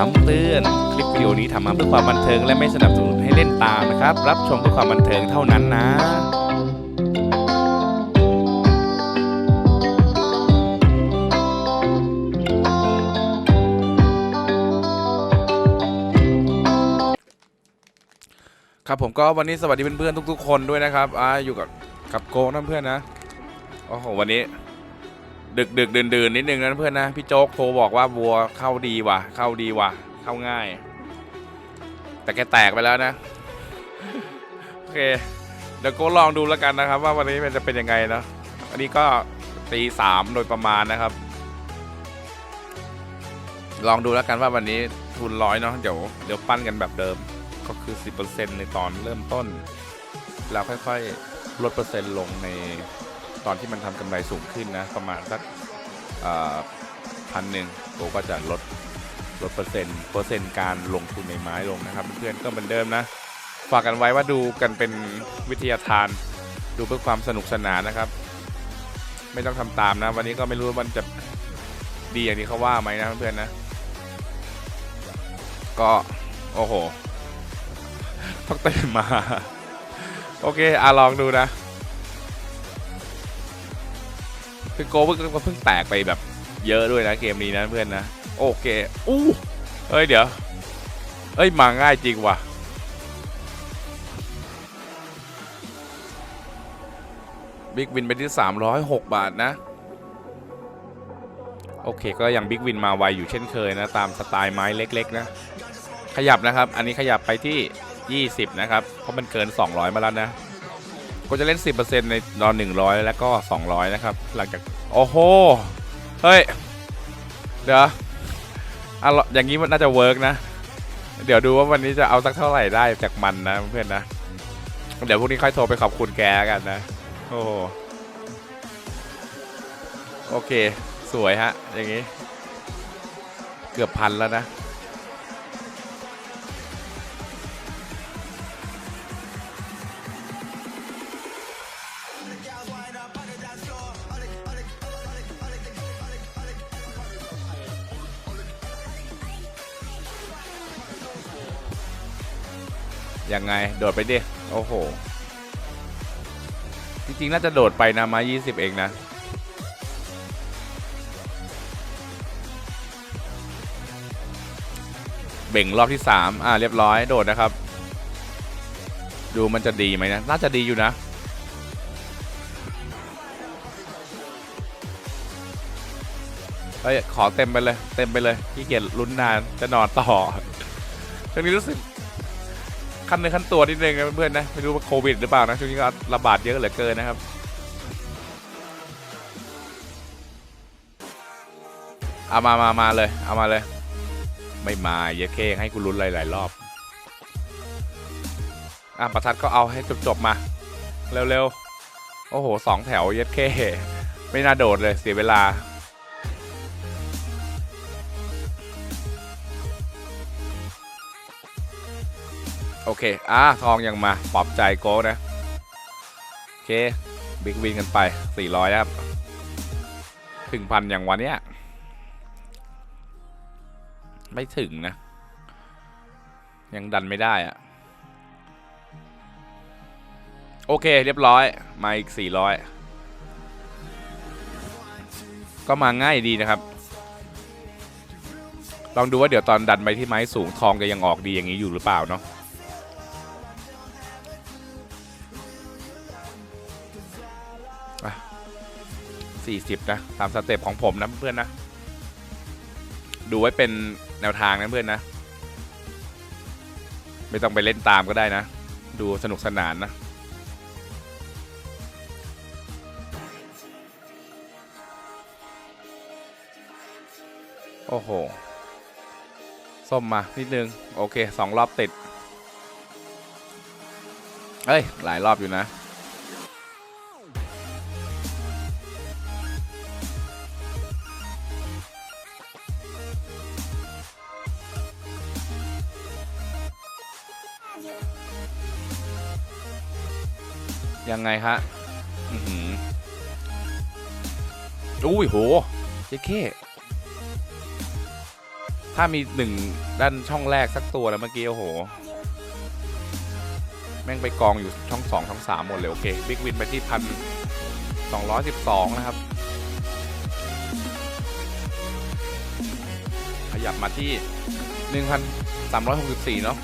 คำเตือน คลิปวิดีโอนี้ทำมาเพื่อความบันเทิงและไม่สนับสนุนให้เล่นตามนะครับ รับชมเพื่อความบันเทิงเท่านั้นนะ ครับผมก็วันนี้สวัสดีเพื่อนๆทุก ๆ คนด้วยนะครับอ่าอยู่กับกับโกงนะเพื่อนนะโอ้โหวันนี้ ดึกดึกดื่นดื่นนิดนึงนะเพื่อนนะพี่โจ๊กโทรบอกว่าวัวเข้าดีว่ะ เข้าดีว่ะ เข้าง่าย แต่แกแตกไปแล้วนะ โอเค เดี๋ยวโก็ลองดูแล้วกันนะครับ ว่าวันนี้มันจะเป็นยังไงเนอะอันนี้ก็ตีสามโดยประมาณนะครับ ลองดูแล้วกันว่าวันนี้ทุนร้อยเนาะเดี๋ยวเดี๋ยวปั้นกันแบบเดิมก็คือ 10%ในตอนเริ่มต้น แล้วค่อยๆ ลดเปอร์เซ็นต์ลงใน ตอนที่มันทำกำไรสูงขึ้นนะ ประมาณสักพันหนึ่งโกก็จะลดลดเปอร์เซ็นต์เปอร์เซ็นต์การลงทุนในไม้ลงนะครับ เพื่อนๆก็เหมือนเดิมนะ ฝากกันไว้ว่าดูกันเป็นวิทยาทานดูเพื่อความสนุกสนานนะครับ ไม่ต้องทำตามนะ วันนี้ก็ไม่รู้วันจะดีอย่างที่เขาว่าไหมนะเพื่อนๆนะ ก็โอ้โหต้องตื่นมา โอเคอะลองดูนะ คือโกเพิ่งเพิ่งแตกไปแบบเยอะด้วยนะเกมนี้นะเพื่อนนะ โอเคอู้เอ้ยเดี๋ยวเอ้ยมาง่ายจริงว่ะบิ๊กวินไปที่ 306 บาทนะ โอเคก็ยังบิ๊กวินมาไวอยู่เช่นเคยนะ ตามสไตล์ไม้เล็กๆนะ ขยับนะครับ อันนี้ขยับไปที่ 20 นะครับ เพราะมันเกิน 200 มาแล้วนะ ก็จะเล่น 10%ในตอน100 แล้วก็ 200 นะครับ หลังจาก โอ้โห เฮ้ย เดี๋ยวอะอย่างนี้มันน่าจะเวิร์กนะ เดี๋ยวดูว่าวันนี้จะเอาสักเท่าไหร่ได้จากมันนะเพื่อนนะ เดี๋ยวพรุ่งนี้ค่อยโทรไปขอบคุณแกกันนะ โอ้โหโอเค สวยฮะ อย่างนี้ เกือบพันแล้วนะ ยังไง โดดไปดิ โอ้โห จริงๆ น่าจะโดดไปนะ มา 20 เองนะ เบ่งรอบที่ 3 อ่า เรียบร้อย โดดนะครับ ดูมันจะดีไหมนะ น่าจะดีอยู่นะเฮ้ยขอเต็มไปเลย เต็มไปเลยขี้เกียจลุ้นนาน จะนอนต่อช่วงนี้รู้สึก ขั้นในขั้นตัวนิดนึงนะเพื่อนๆนะไม่รู้ว่าโควิดหรือเปล่านะช่วงนี้ก็ระบาดเยอะเหลือเกินนะครับเอามามามาเลยเอามาเลย ไม่มาเยอะเคให้กูลุ้นหลายๆรอบอะประทัดก็เอาให้จบๆมา เร็วๆ โอ้โหสองแถวเย็ดเค ไม่น่าโดดเลยเสียเวลา โอเค อะทองยังมา ปลอบใจโก้นะ โอเค บิ๊กวินกันไป 400ครับ ถึงพันอย่างวันเนี้ย ไม่ถึงนะ ยังดันไม่ได้อะโอเค เรียบร้อย มาอีก 400 ก็มาง่ายดีนะครับ ลองดูว่าเดี๋ยวตอนดันไปที่ไม้สูงทองจะยังออกดีอย่างนี้อยู่หรือเปล่าเนาะ 40 นะตามสเต็ปของผมนะเพื่อนนะ ดูไว้เป็นแนวทางนะเพื่อนนะ ไม่ต้องไปเล่นตามก็ได้นะ ดูสนุกสนานนะโอ้โห ส้มมา นิดนึง โอเคสองรอบติด เอ้ย หลายรอบอยู่นะ ยังไงฮะอือหืออุ้ยโหเจ๊เข้ถ้ามีหนึ่งด้านช่องแรกสักตัวแล้วเมื่อกี้โอ้โห แม่งไปกองอยู่ช่องสองช่องสามหมดเลย โอเคบิ๊กวินไปที่พันสองร้อยสิบสองนะครับ ขยับมาที่หนึ่งพันสามร้อยหกสิบสี่เนาะ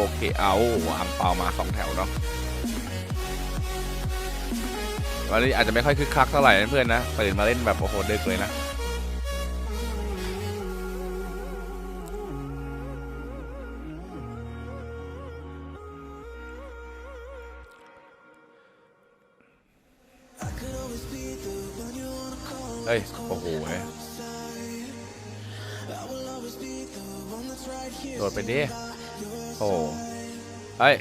อเคเอาอังเปามาสองแถวเนาะวันนี้อาจจะไม่ค่อยคึกคักเท่าไหร่เพื่อนนะตื่นมาเล่นแบบโอ้โหดึกเลยนะเฮ้ย โอ้โหเว้ยโดดไปดิ โอ้เฮ้ย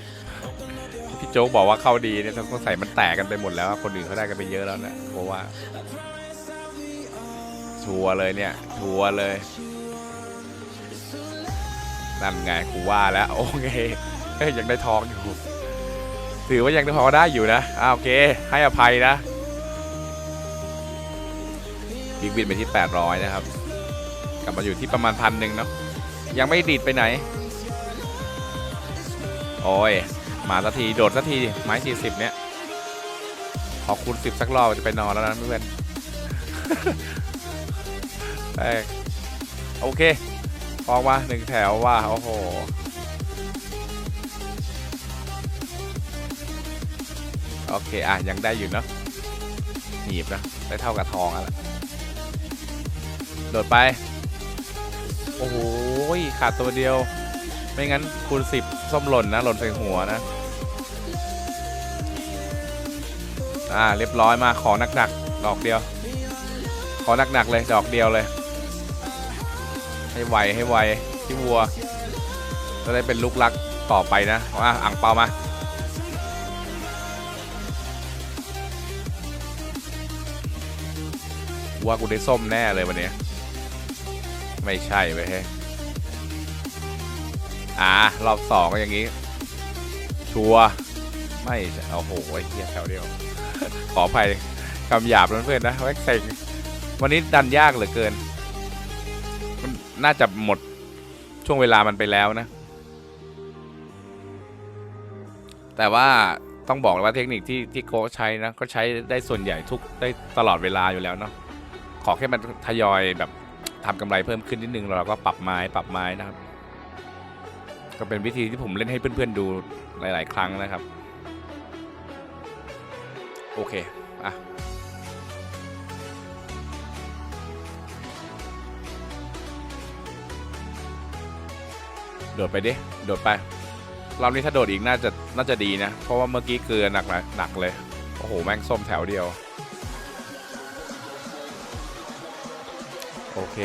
พี่โจ๊กบอกว่าเข้าดีเนี่ยต้องใส่มันแตกกันไปหมดแล้ว คนอื่นเขาได้กันไปเยอะแล้วนะเพราะว่าชัวร์เลยเนี่ยชัวร์เลยนั่นไงกูว่าแล้วโอเคยยังได้ทองอยู่ถือว่ายังได้พอได้อยู่นะอ่าโอเค ให้อภัยนะบิ๊กบินไปที่ 800 นะครับ กลับมาอยู่ที่ประมาณพันหนึ่งเนาะยังไม่ดีดไปไหน โอ้ย มาสักที โดดสักที ไม้ 40 เนี่ยขอคูณ10 สักรอบจะไปนอนแล้วนะเพื่อนเอ้ยโอเค ออกมาหนึ่งแถวว่า โอ้โหโอเค อะ ยังได้อยู่เนาะหนีบนะ ได้เท่ากับทองแล้วล่ะโดดไป โอ้โหขาดตัวเดียว ไม่งั้นคูณสิบส้มหล่นนะ หล่นใส่หัวนะ อ่า เรียบร้อยมาขอหนักๆดอกเดียว ขอหนักๆเลยดอกเดียวเลย ให้ไวให้ไวที่วัว จะได้เป็นลูกรักต่อไปนะว่าอ่างเปามาว่ากูได้ส้มแน่เลยวันนี้ ไม่ใช่ไปเฮ้ อ่ารอบสองก็อย่างนี้ ชัวร์ไม่ใช่โอ้โหไอ้เหี้ยแถวเดียว ขออภัยคำหยาบเพื่อนๆนะแว็กเซ็งวันนี้ดันยากเหลือเกิน มันน่าจะหมดช่วงเวลามันไปแล้วนะ แต่ว่าต้องบอกเลยว่าเทคนิคที่ที่โค้ชใช้นะก็ใช้ได้ส่วนใหญ่ทุกได้ตลอดเวลาอยู่แล้วเนาะขอแค่มันทยอยแบบทำกำไรเพิ่มขึ้นนิดนึงเราก็ปรับไม้ปรับไม้นะครับ ก็เป็นวิธีที่ผมเล่นให้เพื่อนๆดูหลาย ๆ ครั้งนะครับ โอเค อะโดดไปดิ โดดไปรอบนี้ถ้าโดดอีกน่าจะน่าจะดีนะ เพราะว่าเมื่อกี้เกลือหนักนะหนักเลย โอ้โห แม่งส้มแถวเดียว โอเค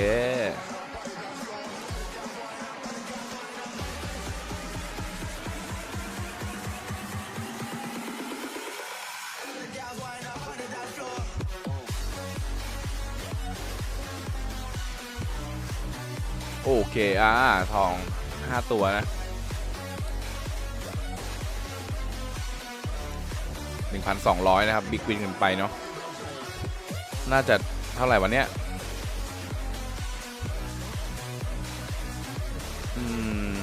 โอเคอ่าทอง 5 ตัวนะ1,200 นะครับ บิ๊กวินกันไปเนาะน่าจะเท่าไหร่วันเนี้ยอืม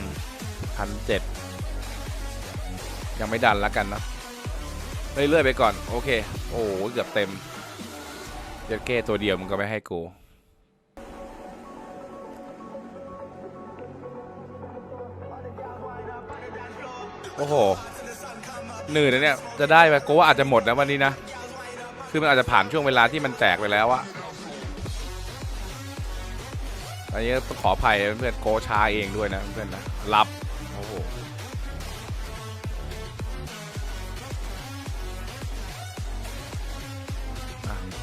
พันเจ็ดยังไม่ดันแล้วกันเนะเรื่อยๆไปก่อน โอเค โอ้โหเกือบเต็มเจ็ดเก้ตัวเดียวมันก็ไม่ให้กู อ้โหหนื่นนะเนี่ยจะได้ไหมกูว่าอาจจะหมดนะวันนี้นะคือมันอาจจะผ่านช่วงเวลาที่มันแจกไปแล้วอะอันนี้ต้องขออภัยเพื่อนโกชาเองด้วยนะเพื่อนนะรับโอ้โห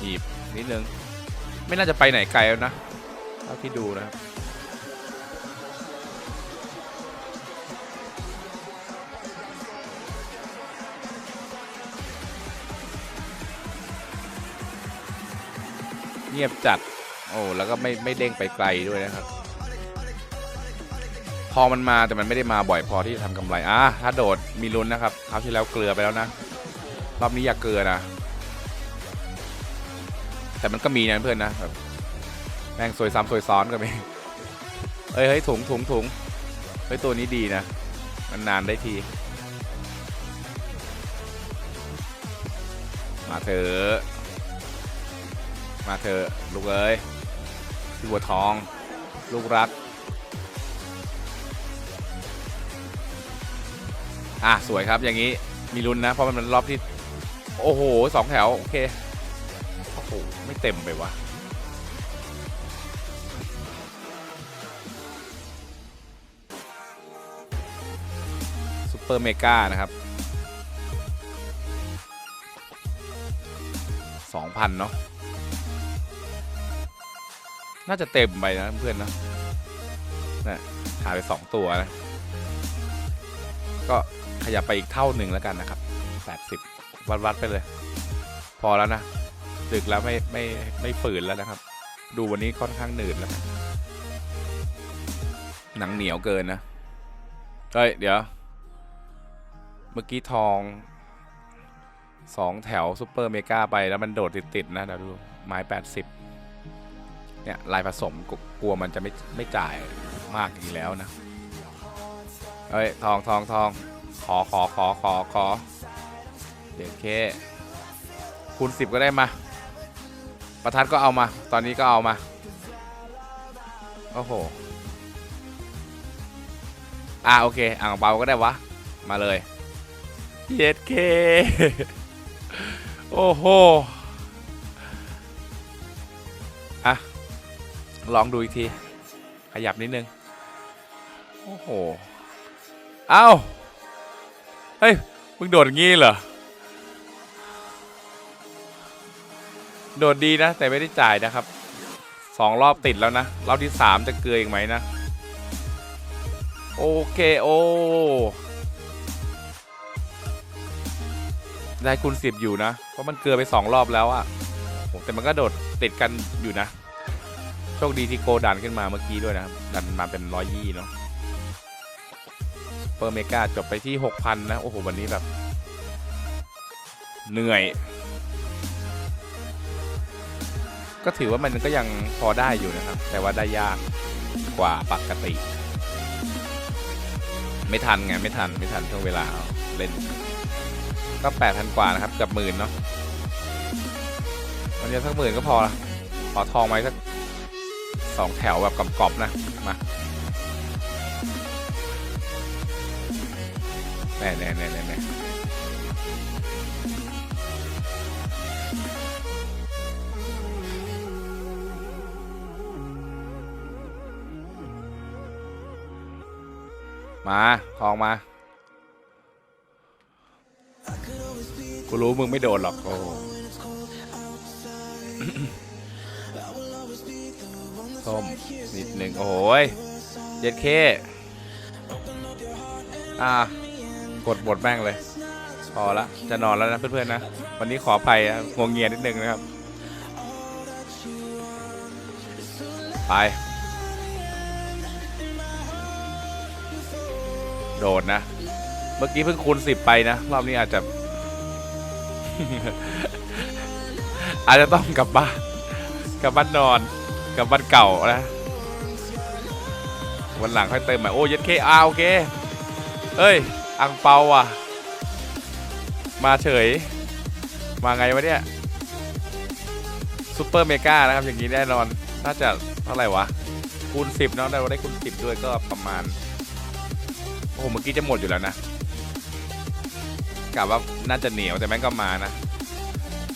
หยีบนิดนึง ไม่น่าจะไปไหนไกลแล้วนะเท่าที่ดูนะครับ งียบจัด โอ้แล้วก็ไม่ไม่เด้งไปไกลด้วยนะครับ พอมันมาแต่มันไม่ได้มาบ่อยพอที่จะทำกำไรอะถ้าโดดมีลุ้นนะครับคราวที่แล้วเกลือไปแล้วนะ รอบนี้อย่าเกินนะ แต่มันก็มีนะเพื่อนนะแบบแม่งซวยซ้ำซวยซ้อนก็มีเอ้ยเฮ้ยถุงถุงถุงเฮ้ยตัวนี้ดีนะมันนานได้ที มาเถอะ มาเถอะลูกเอ้ยพี่บัวทอง ลูกรัก อะ สวยครับอย่างนี้มีลุ้นนะ เพราะมันเป็นรอบที่ โอ้โหสองแถว โอเค โอ้โห ไม่เต็มไปวะซูเปอร์เมกานะครับสองพันเนาะ น่าจะเต็มไปนะเพื่อนนะนะหายไปสองตัวนะ ก็ขยับไปอีกเท่าหนึ่งแล้วกันนะครับ80วัดวัดๆไปเลย พอแล้วนะ ดึกแล้วไม่ไม่ไม่ฝืนแล้วนะครับ ดูวันนี้ค่อนข้างหนืดแล้วนะหนังเหนียวเกินนะ เฮ้ย เดี๋ยว เมื่อกี้ทองสองแถวซูเปอร์เมกาไปแล้วมันโดดติด ๆ นะเดี๋ยวดูไม้80 เนี่ยลายผสมกกลัวมันจะไม่ไม่จ่ายมากอีกแล้วนะเอ้ยทองทองทองขอขอขอขอขอเดี๋ยวเคคูณสิบก็ได้มา ประทัดก็เอามา ตอนนี้ก็เอามา โอ้โห อ่าโอเค อ่างเบาก็ได้วะ มาเลยเย็ดเค โอ้โห ลองดูอีกที ขยับนิดนึง โอ้โห เอ้า เฮ้ย มึงโดดงี้เหรอ โดดดีนะ แต่ไม่ได้จ่ายนะครับ สองรอบติดแล้วนะ รอบที่สามจะเกลืออีกไหมนะ โอเคโอได้คูณสิบอยู่นะ เพราะมันเกลือไปสองรอบแล้วอะแต่มันก็โดดติดกันอยู่นะ โชคดีที่โกดันขึ้นมาเมื่อกี้ด้วยนะครับ ดันมาเป็นร้อยยี่เนาะเปอร์เมกาจบไปที่6,000นนะ โอ้โห วันนี้แบบ เหนื่อย ก็ถือว่ามันก็ยังพอได้อยู่นะครับ แต่ว่าได้ยากกว่าปกติ ไม่ทันไง ไม่ทัน ไม่ทันช่วงเวลาเล่น ก็8,000กว่านะครับเกือบหมื่นเนาะวันนี้สักหมื่นก็พอละขอทองไว้สัก สองแถวแบบกรอบๆนะ มาแน่แน่แน่แน่แน่มาทองมากูรู้มึงไม่โดนหรอกโอ้ ส้มนิดหนึ่งโอ้ยเจ็ดเคอะกดบทแม่งเลย พอละจะนอนแล้วนะเพื่อนๆนะ วันนี้ขออภัยงงเงียนิดนึงนะครับ ไป โดดนะ เมื่อกี้เพิ่งคูณสิบไปนะ รอบนี้อาจจะ อาจจะต้องกลับบ้าน กลับบ้านนอน กับบ้านเก่านะ วันหลังค่อยเติมใหม่ โอ้ยัดเคอาโอเค เอ้ย อังเปาอะ มาเฉย มาไงวะเนี่ยซูเปอร์เมกานะครับ อย่างนี้แน่นอน น่าจะเท่าไหร่วะ คูณสิบเนาะได้ได้คูณสิบด้วยก็ประมาณ โอ้โห เมื่อกี้จะหมดอยู่แล้วนะกะว่าน่าจะเหนียวแต่แม่งก็มานะ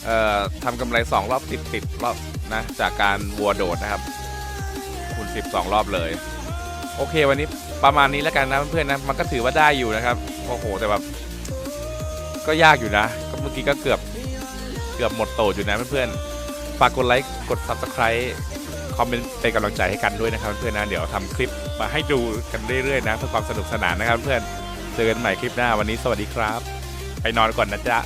เอ่อทำกำไรสองรอบติดติดรอบ นะ จากการวัวโดดนะครับคูณสิบสองรอบเลย โอเควันนี้ประมาณนี้แล้วกันนะเพื่อนๆนะมันก็ถือว่าได้อยู่นะครับโอ้โหแต่แบบก็ยากอยู่นะก็เมื่อกี้ก็เกือบเกือบหมดโตอยู่นะเพื่อนๆฝากกดไลค์กด subscribe คอมเมนต์เป็นกำลังใจให้กันด้วยนะครับเพื่อนนะเดี๋ยวทำคลิปมาให้ดูกันเรื่อยๆนะเพื่อความสนุกสนานนะครับเพื่อนเจอกันใหม่คลิปหน้าวันนี้สวัสดีครับ ไปนอนก่อนนะจ๊ะ